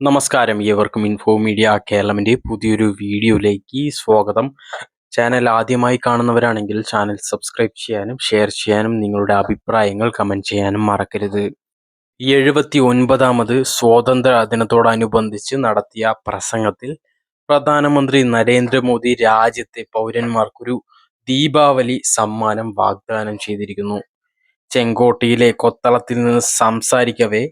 നമസ്കാരം. ഏവർക്കും info media കേരളമിന്റെ പുതിയൊരു വീഡിയോയിലേക്ക് സ്വാഗതം. ചാനൽ ആദ്യമായി കാണുന്നവരാണെങ്കിൽ ചാനൽ സബ്സ്ക്രൈബ് ചെയ്യാനും ഷെയർ ചെയ്യാനും നിങ്ങളുടെ അഭിപ്രായങ്ങൾ കമന്റ് ചെയ്യാനും മറക്കരുത്. എഴുപത്തി ഒൻപതാമത് സ്വാതന്ത്ര്യ ദിനത്തോടനുബന്ധിച്ച് നടത്തിയ പ്രസംഗത്തിൽ പ്രധാനമന്ത്രി നരേന്ദ്രമോദി രാജ്യത്തെ പൗരന്മാർക്കൊരു ദീപാവലി സമ്മാനം വാഗ്ദാനം ചെയ്തിരിക്കുന്നു. ചെങ്കോട്ടയിലെ കൊത്തളത്തിൽ നിന്ന് സംസാരിക്കവേ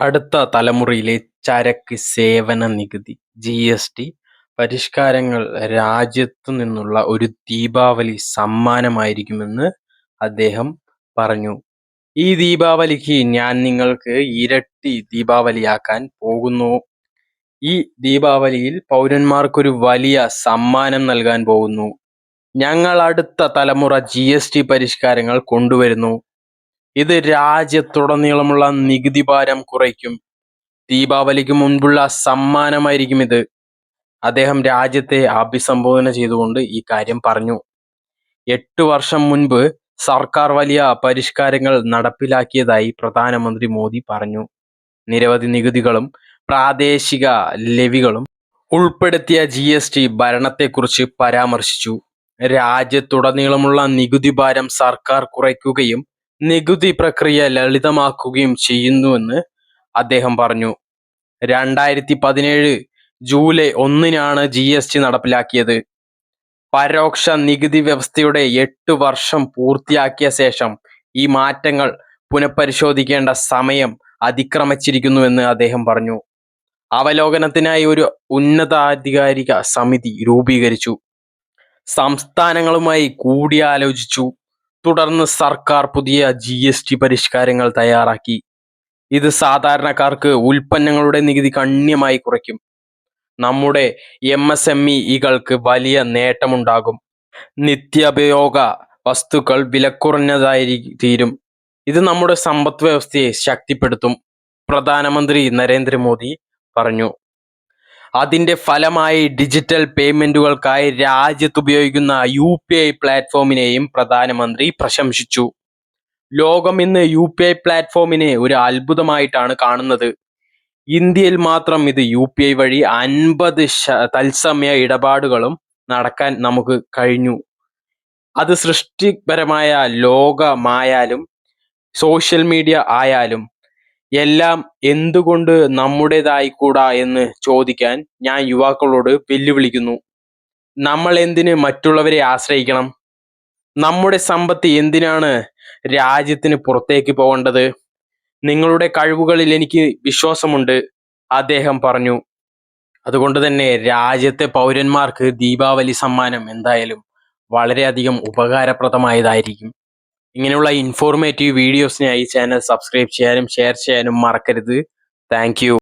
അടുത്ത തലമുറയിലെ ചരക്ക് സേവന നികുതി ജി എസ് ടി പരിഷ്കാരങ്ങൾ രാജ്യത്തു നിന്നുള്ള ഒരു ദീപാവലി സമ്മാനമായിരിക്കുമെന്ന് അദ്ദേഹം പറഞ്ഞു. ഈ ദീപാവലിക്ക് ഞാൻ നിങ്ങൾക്ക് ഇരട്ടി ദീപാവലിയാക്കാൻ പോകുന്നു. ഈ ദീപാവലിയിൽ പൗരന്മാർക്കൊരു വലിയ സമ്മാനം നൽകാൻ പോകുന്നു. ഞങ്ങൾ അടുത്ത തലമുറ ജി പരിഷ്കാരങ്ങൾ കൊണ്ടുവരുന്നു. ഇത് രാജ്യത്തുടനീളമുള്ള നികുതി ഭാരം കുറയ്ക്കും. ദീപാവലിക്ക് മുൻപുള്ള സമ്മാനമായിരിക്കും ഇത്. അദ്ദേഹം രാജ്യത്തെ അഭിസംബോധന ചെയ്തുകൊണ്ട് ഈ കാര്യം പറഞ്ഞു. എട്ട് വർഷം മുൻപ് സർക്കാർ വലിയ പരിഷ്കാരങ്ങൾ നടപ്പിലാക്കിയതായി പ്രധാനമന്ത്രി മോദി പറഞ്ഞു. നിരവധി നികുതികളും പ്രാദേശിക ലെവികളും ഉൾപ്പെടുത്തിയ ജി എസ് ടി ഭരണത്തെക്കുറിച്ച് പരാമർശിച്ചു. രാജ്യത്തുടനീളമുള്ള നികുതി ഭാരം സർക്കാർ കുറയ്ക്കുകയും നികുതി പ്രക്രിയ ലളിതമാക്കുകയും ചെയ്യുന്നുവെന്ന് അദ്ദേഹം പറഞ്ഞു. രണ്ടായിരത്തി പതിനേഴ് ജൂലൈ ഒന്നിനാണ് ജി എസ് ടി നടപ്പിലാക്കിയത്. പരോക്ഷ നികുതി വ്യവസ്ഥയുടെ എട്ട് വർഷം പൂർത്തിയാക്കിയ ശേഷം ഈ മാറ്റങ്ങൾ പുനഃപരിശോധിക്കേണ്ട സമയം അതിക്രമിച്ചിരിക്കുന്നുവെന്ന് അദ്ദേഹം പറഞ്ഞു. അവലോകനത്തിനായി ഒരു ഉന്നതാധികാരിക സമിതി രൂപീകരിച്ചു. സംസ്ഥാനങ്ങളുമായി കൂടിയാലോചിച്ചു. തുടർന്ന് സർക്കാർ പുതിയ ജി എസ് ടി പരിഷ്കാരങ്ങൾ തയ്യാറാക്കി. ഇത് സാധാരണക്കാർക്ക് ഉൽപ്പന്നങ്ങളുടെ നികുതി ഗണ്യമായി കുറയ്ക്കും. നമ്മുടെ എം എസ് എം ഇകൾക്ക് വലിയ നേട്ടമുണ്ടാകും. നിത്യോപയോഗ വസ്തുക്കൾ വിലക്കുറഞ്ഞതായി തീരും ഇത് നമ്മുടെ സമ്പദ് വ്യവസ്ഥയെ ശക്തിപ്പെടുത്തും. പ്രധാനമന്ത്രി നരേന്ദ്രമോദി പറഞ്ഞു. അതിന്റെ ഫലമായി ഡിജിറ്റൽ പേയ്മെന്റുകൾക്കായി രാജ്യത്ത് ഉപയോഗിക്കുന്ന യു പി ഐ പ്ലാറ്റ്ഫോമിനെയും പ്രധാനമന്ത്രി പ്രശംസിച്ചു. ലോകം ഇന്ന് യു പി ഐ പ്ലാറ്റ്ഫോമിനെ ഒരു അത്ഭുതമായിട്ടാണ് കാണുന്നത്. ഇന്ത്യയിൽ മാത്രം ഇത് യു പി ഐ വഴി അൻപത് തത്സമയ ഇടപാടുകളും നടക്കാൻ നമുക്ക് കഴിഞ്ഞു. അത് സൃഷ്ടിപരമായ ലോകമായാലും സോഷ്യൽ മീഡിയ ആയാലും എല്ലാം എന്തുകൊണ്ട് നമ്മുടേതായിക്കൂടാ എന്ന് ചോദിക്കാൻ ഞാൻ യുവാക്കളോട് വെല്ലുവിളിക്കുന്നു. നമ്മൾ എന്തിന് മറ്റുള്ളവരെ ആശ്രയിക്കണം? നമ്മുടെ സമ്പത്ത് എന്തിനാണ് രാജ്യത്തിന് പുറത്തേക്ക് പോകേണ്ടത്? നിങ്ങളുടെ കഴിവുകളിൽ എനിക്ക് വിശ്വാസമുണ്ട് അദ്ദേഹം പറഞ്ഞു. അതുകൊണ്ട് തന്നെ രാജ്യത്തെ പൗരന്മാർക്ക് ദീപാവലി സമ്മാനം എന്തായാലും വളരെയധികം ഉപകാരപ്രദമായതായിരിക്കും. ഇങ്ങനെയുള്ള ഇൻഫോർമേറ്റീവ് വീഡിയോസിനായി ചാനൽ സബ്സ്ക്രൈബ് ചെയ്യാനും ഷെയർ ചെയ്യാനും മറക്കരുത്. താങ്ക്.